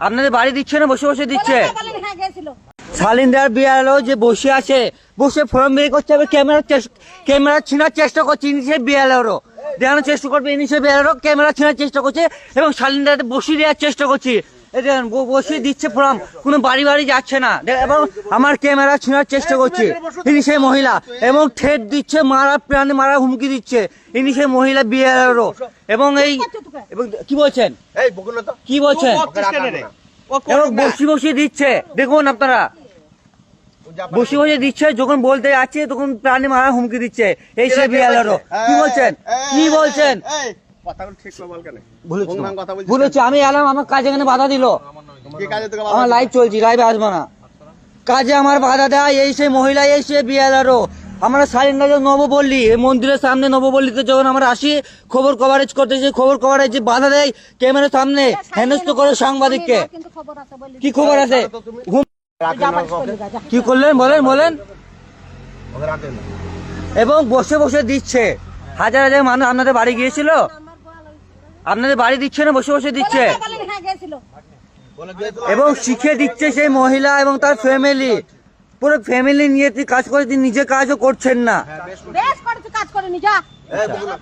আপনাদের বাড়ি দিচ্ছে না বসে বসে দিচ্ছে? বলে বিয়ে এলো শালিন্দার যে বসে আছে বসে ফর্ম বের করছে আবার ক্যামেরা ক্যামেরা ছিনার চেষ্টা করছে ইনি সে বিয়ালোরও দেখানোর চেষ্টা করবে ইনি সে বিয়ালোরও ক্যামেরা ছিনার চেষ্টা করছে এবং শালিন্দার বসিয়ে দেওয়ার চেষ্টা করছি। বসিয়ে দিচ্ছে ফর্ম কোনো বাড়ি বাড়ি যাচ্ছে না। এবং আমার ক্যামেরা ছিনার চেষ্টা করছে। ইনি সেই মহিলা। এবং ঠেট দিচ্ছে মারা প্রাণে মারা হুমকি দিচ্ছে। ইনি সেই মহিলা বিয়ালোরও এবং এই এবং কি বলছেন? কি বলছেন। এবং বসি বসি দিচ্ছে। দেখুন আপনারা। বসে বসে দিচ্ছে যখন বলতে যাচ্ছে তখন প্রাণী মারা হুমকি দিচ্ছে। এই সে বিয়ালেরও কি বলছেন? কি বলছেন? আমি এলাম আমার কাজে এখানে বাধা দিল। কি কাজে তোকে আমার লাইভ চলছি লাইভে আসব না। কাজে আমার বাধা দেয় এই সে মহিলা এই সে বিয়ালেরও আমরা সাইলেন্ডার নবপল্লী এই মন্দিরের সামনে নবপল্লীতে যখন আমরা আসি খবর কভারেজ করতে যাই খবর কভারেজ বাধা দেয় ক্যামেরার সামনে হেনস্থ করে সাংবাদিককে। কিন্তু খবর আছে বলে কি খবর আছে? কি করলেন? বলেন বলেন। এবং বসে বসে দিচ্ছে। হাজার হাজার মানুষ আপনাদের বাড়ি গিয়েছিল? আপনাদের বাড়ি দিচ্ছে না বসে বসে দিচ্ছে? হ্যাঁ এবং শিখে দিচ্ছে সেই মহিলা এবং তার ফ্যামিলি পুরো ফ্যামিলি নিয়ে তুই কাজ করে তুই নিজে কাজও করছেন না। বেশ করেছে। কাজ করে নি যা। এই বকুল না।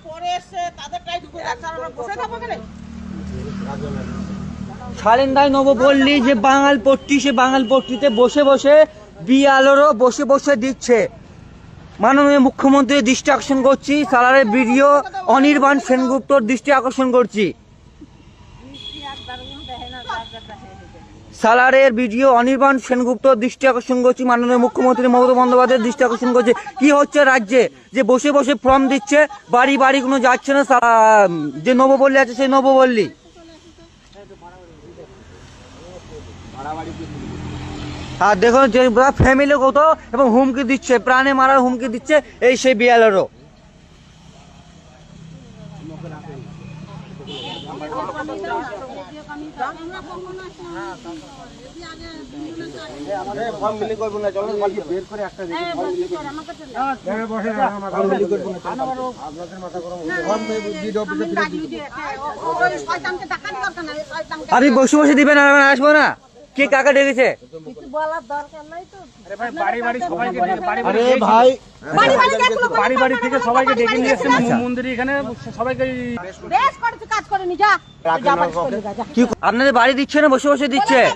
শালিন্দায় নবপল্লী যে বাঙাল পট্টি সে বাঙাল পট্টিতে বসে বসে বিয়ালোরও বসে বসে দিচ্ছে। মাননীয় মুখ্যমন্ত্রীর দৃষ্টি আকর্ষণ করছি, সালারের ভিডিও অনির্বাণ সেনগুপ্তর দৃষ্টি আকর্ষণ করছি। সালারের ভিডিও অনির্বাণ সেনগুপ্ত দৃষ্টি আকর্ষণ করছি, মাননীয় মুখ্যমন্ত্রী মমতা বন্দ্যোপাধ্যায়ের দৃষ্টি আকর্ষণ করছে। কি হচ্ছে রাজ্যে? যে বসে বসে ফর্ম দিচ্ছে, বাড়ি বাড়ি কোনো যাচ্ছে না যে নবপল্লী আছে সেই নবপল্লী। আর দেখুন যে ফ্যামিলি কত এবং হুমকি দিচ্ছে, প্রাণে মারার হুমকি দিচ্ছে এই সেই বিয়ালেরও আপনি বসে বসে দিবেন আসব না? কে কাকা ডেকেছে? কিছু বলার দরকার নাই তো। বাড়ি বাড়ি সবাইকে ডেকে- বাড়ি বাড়ি আরে ভাই। বাড়ি বাড়ি দেখল বাড়ি বাড়ি থেকে সবাইকে ডেকে নিয়ে এসেছে। মন্দিরে এখানে। সবাইকে বেশ করেছে কাজ করে নি যা। যা পারিস করে যা, যা। কি আপনাদের বাড়ি দিচ্ছে না বসে বসে দিচ্ছে? হ্যাঁ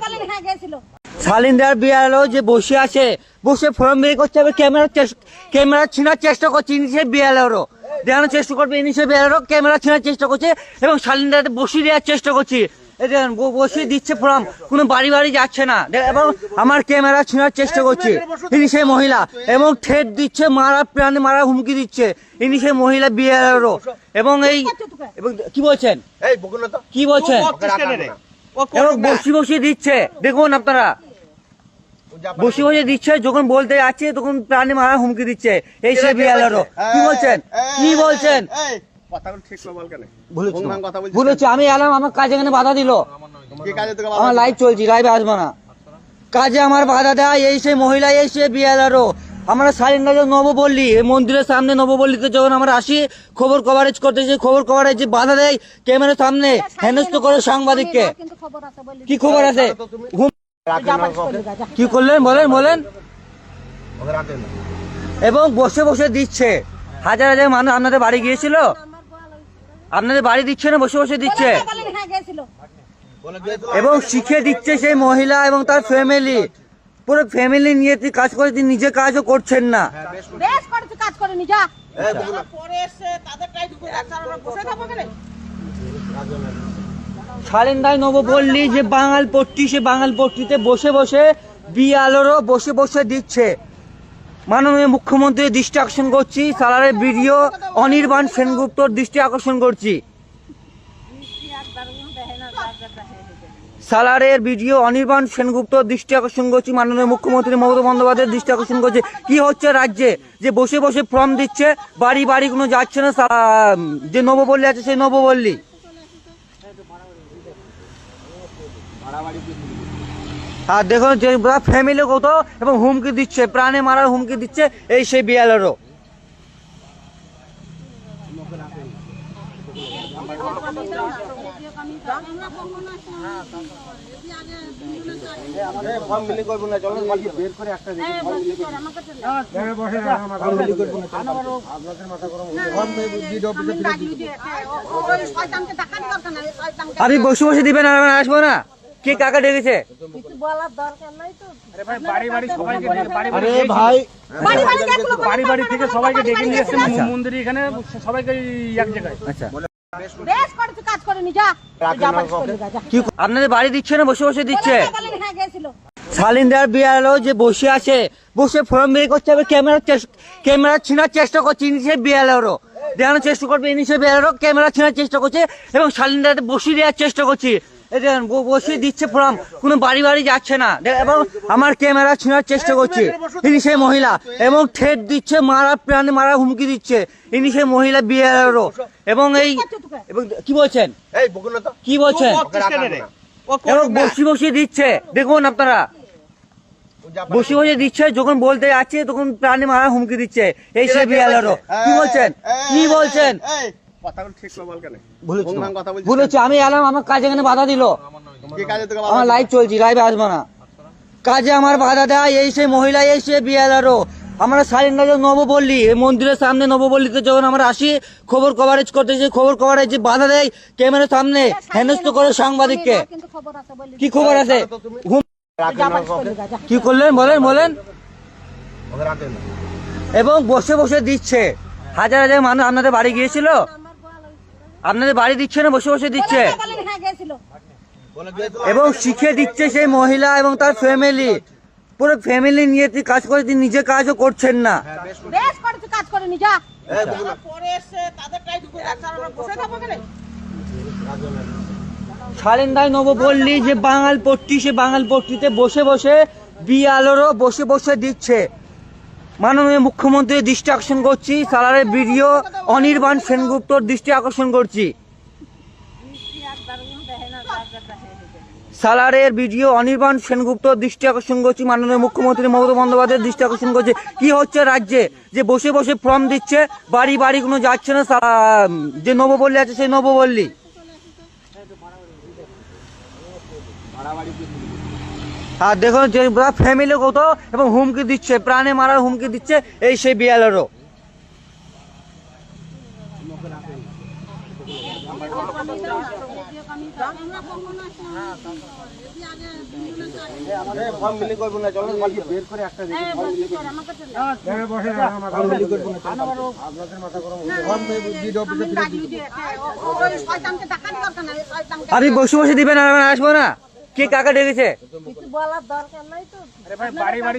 শালিন্দার বিয়ালো যে বসে আছে বসে ফর্ম বের করছে আবার ক্যামেরা ক্যামেরা ছিনার চেষ্টা করছে ইনি সে বিয়ালোরও দেখানোর চেষ্টা করবে ইনি সে বিয়ালোরও ক্যামেরা ছিনার চেষ্টা করছে এবং শালিন্দার বসিয়ে দেওয়ার চেষ্টা করছি। ব- বসিয়ে দিচ্ছে ফর্ম কোনো বাড়ি বাড়ি যাচ্ছে না। এবং আমার ক্যামেরা ছিনার চেষ্টা করছি। ইনি সেই মহিলা। এবং ঠেট দিচ্ছে মারা প্রাণে মারা হুমকি দিচ্ছে। ইনি সেই মহিলা বিয়ালোরও এবং এই এবং কি বলছেন? কি বলছেন। এবং বসি বসিয়ে দিচ্ছে। দেখুন আপনারা। বসে বসে দিচ্ছে যখন বলতে যাচ্ছে তখন প্রাণী মারা হুমকি দিচ্ছে। এই সে বিয়ালেরও কি বলছেন? কি বলছেন? আমি এলাম আমার কাজে এখানে বাধা দিল। আমার লাইভ চলছি লাইভে আসব না। কাজে আমার বাধা দেয় এই সে মহিলা এই সে বিয়ালেরও আমরা সাইলেন্ডার নবপল্লী এই মন্দিরের সামনে নবপল্লীতে যখন আমরা আসি খবর কভারেজ করতে যাই খবর কভারেজ যে বাধা দেয় ক্যামেরার সামনে হেনস্ত করে সাংবাদিককে। কিন্তু খবর আছে বলে কি খবর আছে? যা যা, যা কি করলেন? বলেন বলেন। এবং বসে বসে দিচ্ছে। হাজার হাজার মানুষ আপনাদের বাড়ি গিয়েছিল? আপনাদের বাড়ি দিচ্ছে না বসে বসে দিচ্ছে? এবং শিখে দিচ্ছে সেই মহিলা এবং তার ফ্যামিলি পুরো ফ্যামিলি নিয়ে তুই কাজ করে তুই নিজে কাজও করছেন না। বেশ করেছে কাজ করে নি যা। এই বকুল না। শালিন্দায় নবপল্লী যে বাঙাল পট্টি সে বাঙাল পট্টিতে বসে বসে বিয়ালোরও বসে বসে দিচ্ছে। মাননীয় মুখ্যমন্ত্রীর দৃষ্টি আকর্ষণ করছি, সালারের ভিডিও অনির্বাণ সেনগুপ্তর দৃষ্টি আকর্ষণ করছি। সালারের ভিডিও অনির্বাণ সেনগুপ্ত দৃষ্টি আকর্ষণ করছি, মাননীয় মুখ্যমন্ত্রী মমতা বন্দ্যোপাধ্যায়ের দৃষ্টি আকর্ষণ করছে। কি হচ্ছে রাজ্যে? যে বসে বসে ফর্ম দিচ্ছে, বাড়ি বাড়ি কোনো যাচ্ছে না যে নবপল্লী আছে সেই নবপল্লী। আর দেখুন যে ফ্যামিলি কত এবং হুমকি দিচ্ছে, প্রাণে মারার হুমকি দিচ্ছে এই সেই বিয়ালেরও আপনি বসে বসে দিবেন আসব না। কে কাকা ডেকেছে? কিছু বলার দরকার নাই তো। আরে ভাই বাড়ি বাড়ি সবাইকে ডেকে- বাড়ি বাড়ি আরে ডেকে- ভাই বাড়ি বাড়ি গেছিল বাড়ি বাড়ি থেকে সবাইকে ডেকে নিয়ে এসেছেন। মন্দিরে এখানে সবাইকে এক জায়গায়। আচ্ছা। বেশ করেছি কাজ করেনি যা। যা বাড়ি চলে যা, যা। কি আপনাদের বাড়ি দিচ্ছে না বসে বসে দিচ্ছে? হ্যাঁ শালিন্দার বিয়ালো যে বসে আছে বসে ফর্ম বের করছে আবার ক্যামেরা ক্যামেরা ছিনার চেষ্টা করছে ইনিশে বিয়ালোরও দেখানোর চেষ্টা করবে ইনিশে বিয়ালোরও ক্যামেরা ছিনার চেষ্টা করছে এবং শালিন্দার বসিয়ে দেওয়ার চেষ্টা করছি। এই দেখেন, বসিয়ে দিচ্ছে ফর্ম কোনো বাড়ি বাড়ি যাচ্ছে না। এবং আমার ক্যামেরা ছিনার চেষ্টা করছে। ইনি সেই মহিলা। এবং ঠেট দিচ্ছে মারা প্রাণে মারা হুমকি দিচ্ছে। ইনি সেই মহিলা বিয়ালোরও এবং এই এবং কি বলছেন? কি বলছেন। এবং বসি বসিয়ে দিচ্ছে। দেখুন আপনারা। বসে বসে দিচ্ছে যখন বলতে যাচ্ছে তখন প্রাণে মারা হুমকি দিচ্ছে। এই সে বিয়ালেরও কি বলছেন? কি বলছেন? এই কথাগুলো ঠিক করে বল কেন? কথা বলছিস বলেছি আমি এলাম আমার কাজে এখানে বাধা দিল। কি কাজে তোকে আমার লাইভ চলছি লাইভে আসব না। কাজে আমার বাধা দেয় এই সে মহিলা এই সে বিয়ালেরও আমরা নবপল্লী মন্দিরের সামনে নবপল্লীতে যখন আমরা আসি খবর কভারেজ করতে খবর কভারেজ বাধা দেয় ক্যামেরার সামনে হেনস্থ করে সাংবাদিককে। কিন্তু খবর আছে বলে কি খবর আছে। কি করলেন? বলেন বলেন। এবং বসে বসে দিচ্ছে। হাজার হাজার মানুষ আপনাদের বাড়ি গিয়েছিল? আপনাদের বাড়ি দিচ্ছে না বসে বসে দিচ্ছে? হ্যাঁ এবং শিখে দিচ্ছে সেই মহিলা এবং তার ফ্যামিলি পুরো ফ্যামিলি নিয়ে তুই কাজ করে তুই নিজে কাজও করছেন না। কাজ করেনি যা। এই বকুল পরে এসে তাদেরটাই ঢুকে যাচ্ছে আর আমরা বসে থাকব কেন শালিন্দায় নব বললি যে বাঙাল পট্টি সে বাঙাল পট্টিতে বসে বসে বিয়ালোরও বসে বসে দিচ্ছে। মাননীয় মুখ্যমন্ত্রীর দৃষ্টি আকর্ষণ করছি সালারের ভিডিও অনির্বাণ সেনগুপ্তর দৃষ্টি আকর্ষণ করছি। সালারের ভিডিও অনির্বাণ সেনগুপ্ত দৃষ্টি আকর্ষণ করছি, মাননীয় মুখ্যমন্ত্রী মমতা বন্দ্যোপাধ্যায়ের দৃষ্টি আকর্ষণ করছে। কি হচ্ছে রাজ্যে? যে বসে বসে ফর্ম দিচ্ছে, বাড়ি বাড়ি কোনো যাচ্ছে না যে নবপল্লী আছে সেই নবপল্লী। আর দেখুন যে ফ্যামিলি কত এবং হুমকি দিচ্ছে, প্রাণে মারার হুমকি দিচ্ছে এই সেই বিয়ালেরও আপনি বসে বসে দিবেন আসব না? কে কাকা ডেকেছে? কিছু বলার দরকার নাই তো। আরে ভাই বাড়ি বাড়ি